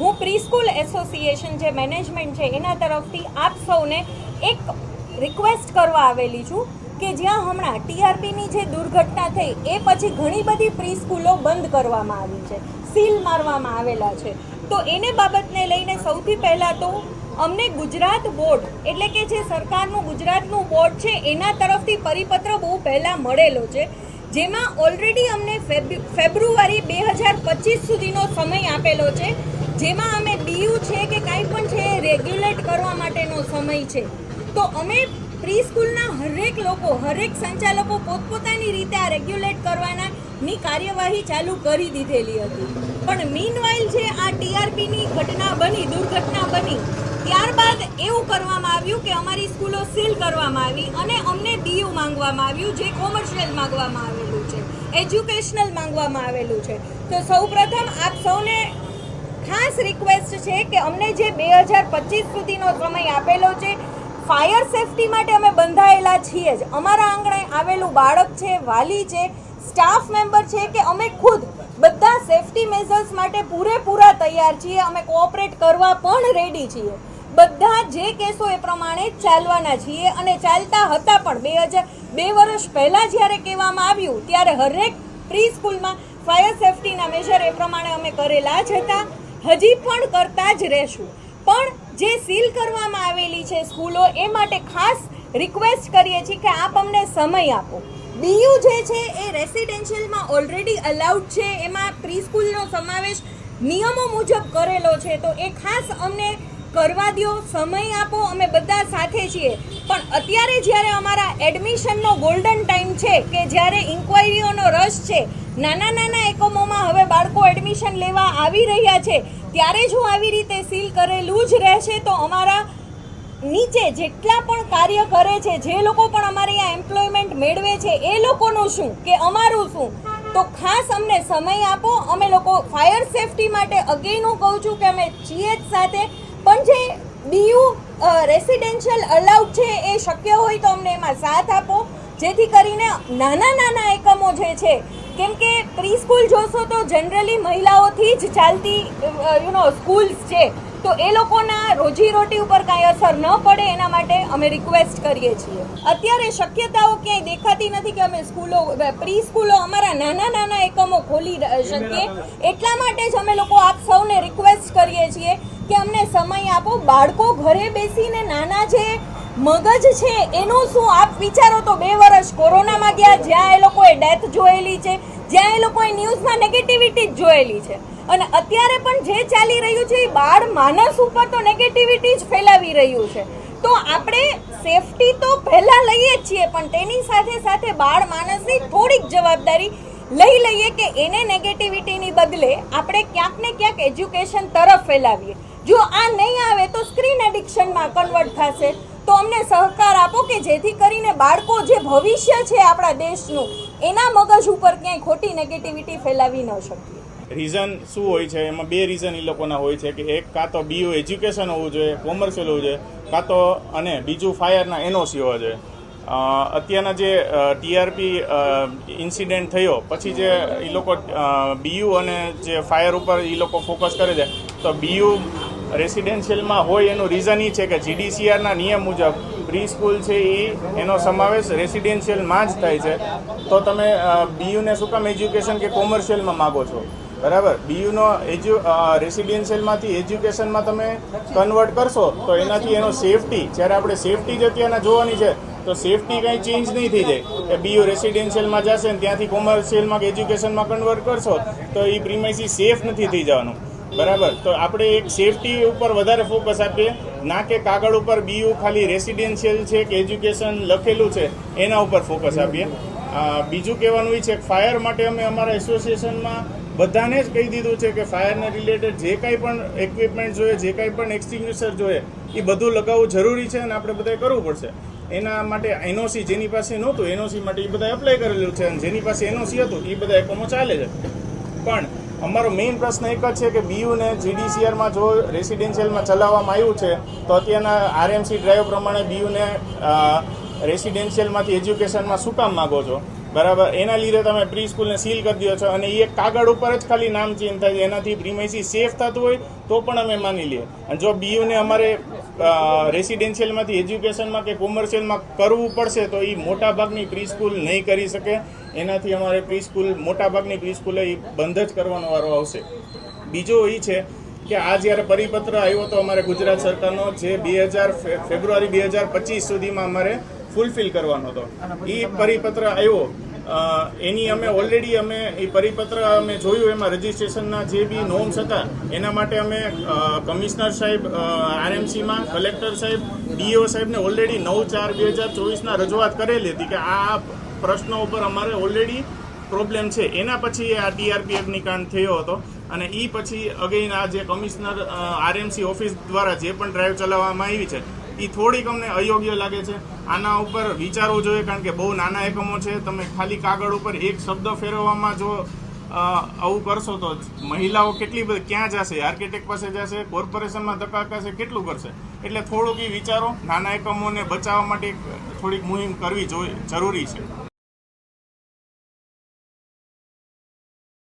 હું preschool association જે management છે, એના તરફથી આપ સૌને એક રિક્વેસ્ટ કરવા આવેલી છું કે જ્યાં હમણાં ટીઆરપીની જે દુર્ઘટના થઈ, એ પછી ઘણી બધી પ્રી સ્કૂલો બંધ કરવામાં આવી છે, સીલ મારવામાં આવેલા છે. તો એને બાબતને લઈને સૌથી પહેલાં તો અમને ગુજરાત બોર્ડ, એટલે કે જે સરકારનું ગુજરાતનું બોર્ડ છે, એના તરફથી પરિપત્ર બહુ પહેલાં મળેલો છે, જેમાં ઓલરેડી અમને ફેબ્રુ- ફેબ્રુઆરી બે હજાર પચીસ સુધીનો સમય આપેલો છે જેમાં અમે ડીયુ છે કે કાંઈ પણ છે, રેગ્યુલેટ કરવા માટેનો સમય છે. તો અમે પ્રી સ્કૂલના હરેક લોકો, હરેક સંચાલકો પોતપોતાની રીતે આ રેગ્યુલેટ કરવાના ની કાર્યવાહી ચાલુ કરી દીધેલી હતી. પણ મીનવાઇલ જે આ ટીઆરપીની ઘટના બની, દુર્ઘટના બની, ત્યારબાદ એવું કરવામાં આવ્યું કે અમારી સ્કૂલો સીલ કરવામાં આવી અને અમને ડીયુ માંગવામાં આવ્યું, જે કોમર્શિયલ માંગવામાં આવેલું છે, એજ્યુકેશનલ માંગવામાં આવેલું છે. તો સૌપ્રથમ આપ સૌને ખાસ રિક્વેસ્ટ છે કે અમને જે બે હજાર પચીસ સુધીનો સમય આપેલો છે ફાયર સેફટી માટે અમે બંધાયેલા છીએ જ. અમારા આંગણે આવેલું બાળક છે, વાલી છે સ્ટાફ મેમ્બર છે કે અમે ખુદ બધા સેફટી મેઝર્સ માટે પૂરેપૂરા તૈયાર છીએ. અમે કોઓપરેટ કરવા પણ રેડી છીએ. બધા જે કેસો એ પ્રમાણે ચાલવાના છીએ અને ચાલતા હતા પણ બે હજાર, બે વર્ષ પહેલાં જ્યારે કહેવામાં આવ્યું, ત્યારે હરેક પ્રી સ્કૂલમાં ફાયર સેફટીના મેજર એ પ્રમાણે અમે કરેલા જ હતા. હજી પણ કરતા જ રહેશું. પણ જે સીલ કરવામાં આવેલી છે સ્કૂલો, એ માટે ખાસ રિક્વેસ્ટ કરીએ છીએ કે આપ અમને સમય આપો. બીયુ જે છે એ રેસિડેન્શિયલમાં ઓલરેડી અલાઉડ છે. એમાં પ્રી સ્કૂલનો સમાવેશ નિયમો મુજબ કરેલો છે. તો એ ખાસ અમને કરવા દો સમય આપો, અમે બધા સાથે છીએ. પણ અત્યારે જ્યારે અમારા એડમિશનનો ગોલ્ડન ટાઈમ છે કે જ્યારે ઇન્ક્વાયરીઓનો રસ છે નાના નાના એકમોમાં હવે બાળકો એડમિશન લેવા આવી રહ્યા છે. ત્યારે જો આવી રીતે સીલ કરેલું જ રહેશે, તો અમારા નીચે જેટલા પણ કાર્ય કરે છે, જે લોકો પણ અમારે અહીંયા એમ્પ્લોયમેન્ટ મેળવે છે, એ લોકોનું શું કે અમારું શું? તો ખાસ અમને સમય આપો. અમે લોકો ફાયર સેફટી માટે અગેન હું કહું છું કે અમે છીએ જ સાથે પણ જે બીયુ રેસિડેન્શિયલ અલાઉડ છે એ શક્ય હોય તો અમને એમાં સાથ આપો. જેથી કરીને નાના નાના એકમો જે છે કેમ કે પ્રી સ્કૂલ જોશો તો જનરલી મહિલાઓથી જ ચાલતી યુ નો સ્કૂલ્સ છે. તો એ લોકોના રોજીરોટી ઉપર કાંઈ અસર ન પડે, એના માટે અમે રિક્વેસ્ટ કરીએ છીએ. અત્યારે શક્યતાઓ ક્યાંય દેખાતી નથી કે અમે સ્કૂલો પ્રી સ્કૂલો અમારા નાના નાના એકમો ખોલી શકીએ. એટલા માટે જ અમે લોકો આપ સૌને રિક્વેસ્ટ કરીએ છીએ કે અમને સમય આપો. બાળકો ઘરે બેસીને નાના જે મગજ છે, એનું શું આપ વિચારો તો બે વર્ષ કોરોનામાં ગયા, જ્યાં એ લોકોએ ડેથ જોયેલી છે, જ્યાં એ લોકોએ ન્યૂઝમાં નેગેટિવિટી જ જોયેલી છે. અને અત્યારે પણ જે ચાલી રહ્યું છે, એ બાળ માનસ ઉપર તો નેગેટિવિટી જ ફેલાવી રહ્યું છે. તો આપણે સેફટી તો પહેલાં લઈએ છીએ, પણ તેની સાથે સાથે બાળ માનસની થોડીક જવાબદારી લઈ લઈએ કે એને નેગેટિવિટીની બદલે આપણે ક્યાંક ને ક્યાંક એજ્યુકેશન તરફ ફેલાવીએ. જો આ નહીં આવે તો સ્ક્રીન એડિક્શનમાં કન્વર્ટ થશે. તો અમને સહકાર આપો કે જેથી કરીને બાળકો જે ભવિષ્ય છે આપણા દેશનું, એના મગજ ઉપર ક્યાંય ખોટી નેગેટિવિટી ફેલાવી ન શકીએ. રીઝન શું હોય છે? એમાં બે રીઝન એ લોકોના હોય છે કે એક, કાં તો બીયુ એજ્યુકેશન હોવું જોઈએ કોમર્શિયલ હોવું જોઈએ, કાં તો અને બીજું ફાયરના એનઓસી હોવા જોઈએ. અત્યારના જે ટીઆરપી ઇન્સિડન્ટ થયો, પછી જે એ લોકો બીયુ અને જે ફાયર ઉપર એ લોકો ફોકસ કરે છે, તો બીયુ રેસિડેન્શિયલમાં હોય એનું રીઝન એ છે કે જીડીસીઆરના નિયમ મુજબ પ્રી સ્કૂલ છે એ એનો સમાવેશ રેસિડેન્શિયલમાં જ થાય છે. તો તમે બીયુને શું કામ એજ્યુકેશન કે કોમર્શિયલમાં માગો છો? બરાબર? બીયુનો એજ્યુ રેસિડેન્શિયલમાંથી એજ્યુકેશનમાં તમે કન્વર્ટ કરશો, તો એનાથી એનો સેફટી જ્યારે આપણે સેફટી જ અત્યારના જોવાની છે, તો સેફટી કંઈ ચેન્જ નહીં થઈ જાય. કે બીયુ રેસિડેન્શિયલમાં જશે ને ત્યાંથી કોમર્શિયલમાં કે એજ્યુકેશનમાં કન્વર્ટ કરશો, તો એ પ્રીમાઇસી સેફ નથી થઈ જવાનું. બરાબર. તો આપણે એક સેફટી ઉપર વધારે ફોકસ આપીએ. ના કે કાગળ ઉપર બીયુ ખાલી રેસિડેન્શિયલ છે કે એજ્યુકેશન લખેલું છે, એના ઉપર ફોકસ આપીએ. બીજું કહેવાનું એ છે કે ફાયર માટે અમે અમારા એસોસિએશનમાં બધાને જ કહી દીધું છે કે ફાયરને રિલેટેડ જે કાંઈ પણ ઇક્વિપમેન્ટ જોઈએ, જે કાંઈ પણ એક્સટિંગ્યુશર જોઈએ, એ બધું લગાવવું જરૂરી છે અને આપણે બધાએ કરવું પડશે. એના માટે એનઓસી જેની પાસે નહોતું, એનઓસી માટે એ બધા એપ્લાય કરેલું છે અને જેની પાસે એનઓસી હતું, એ બધા એકમો ચાલે છે. પણ અમારો મેઇન પ્રશ્ન એક જ છે કે બીયુને જીડીસીઆરમાં જો રેસિડેન્શિયલમાં ચલાવવામાં આવ્યું છે, તો અત્યારના આરએમસી ડ્રાઈવ પ્રમાણે બીયુને રેસિડેન્શિયલમાંથી એજ્યુકેશનમાં શું કામ માગો છો? બરાબર? એના લીધે તમે પ્રી સ્કૂલને સીલ કરી દો છો અને એ એક કાગળ ઉપર જ ખાલી નામ ચેન્જ થાય છે. એનાથી પ્રીમાઇસી સેફ થતું હોય તો પણ અમે માની લઈએ. અને જો બીયુને અમારે રેસિડેન્શિયલમાંથી, એજ્યુકેશનમાં કે કોમર્શિયલમાં કરવું પડશે તો એ મોટાભાગની પ્રી સ્કૂલ નહીં કરી શકે. એનાથી અમારે પ્રી સ્કૂલ મોટાભાગની પ્રી સ્કૂલે એ બંધ જ કરવાનો વારો આવશે. બીજો એ છે કે આ જ્યારે પરિપત્ર આવ્યો તો અમારે ગુજરાત સરકારનો, જે બે હજાર ફેબ્રુઆરી બે હજાર પચીસ સુધીમાં અમારે ફૂલફિલ કરવાનો હતો. એ પરિપત્ર આવ્યો. એની અમે ઓલરેડી અમે એ પરિપત્ર અમે જોયું એમાં રજીસ્ટ્રેશનના જે બી નોમ્સ હતા એના માટે અમે કમિશનર સાહેબ આરએમસીમાં કલેક્ટર સાહેબ ડીઓ સાહેબને ઓલરેડી નવ ચાર બે હજાર ચોવીસના રજૂઆત કરેલી હતી કે આ પ્રશ્નો ઉપર અમારે ઓલરેડી પ્રોબ્લેમ છે. એના પછી આ ટીઆરપી અગ્નિકાંડ થયો હતો અને એ પછી અગેઇન આ જે કમિશનર આરએમસી ઓફિસ દ્વારા જે પણ ડ્રાઈવ ચલાવવામાં આવી છે એ થોડીક અમને અયોગ્ય લાગે છે. આના ઉપર વિચારવું જોઈએ કારણ કે બહુ નાના એકમો છે. તમે ખાલી કાગળ ઉપર એક શબ્દ ફેરવવામાં જો આવું કરશો તો મહિલાઓ કેટલી બધી, ક્યાં જશે? આર્કિટેક્ટ પાસે જશે? કોર્પોરેશનમાં ધક્કા કરશે કેટલું કરશે? એટલે થોડુંક એ વિચારો. નાના એકમોને બચાવવા માટે થોડીક મુહિમ કરવી જોઈએ જરૂરી છે.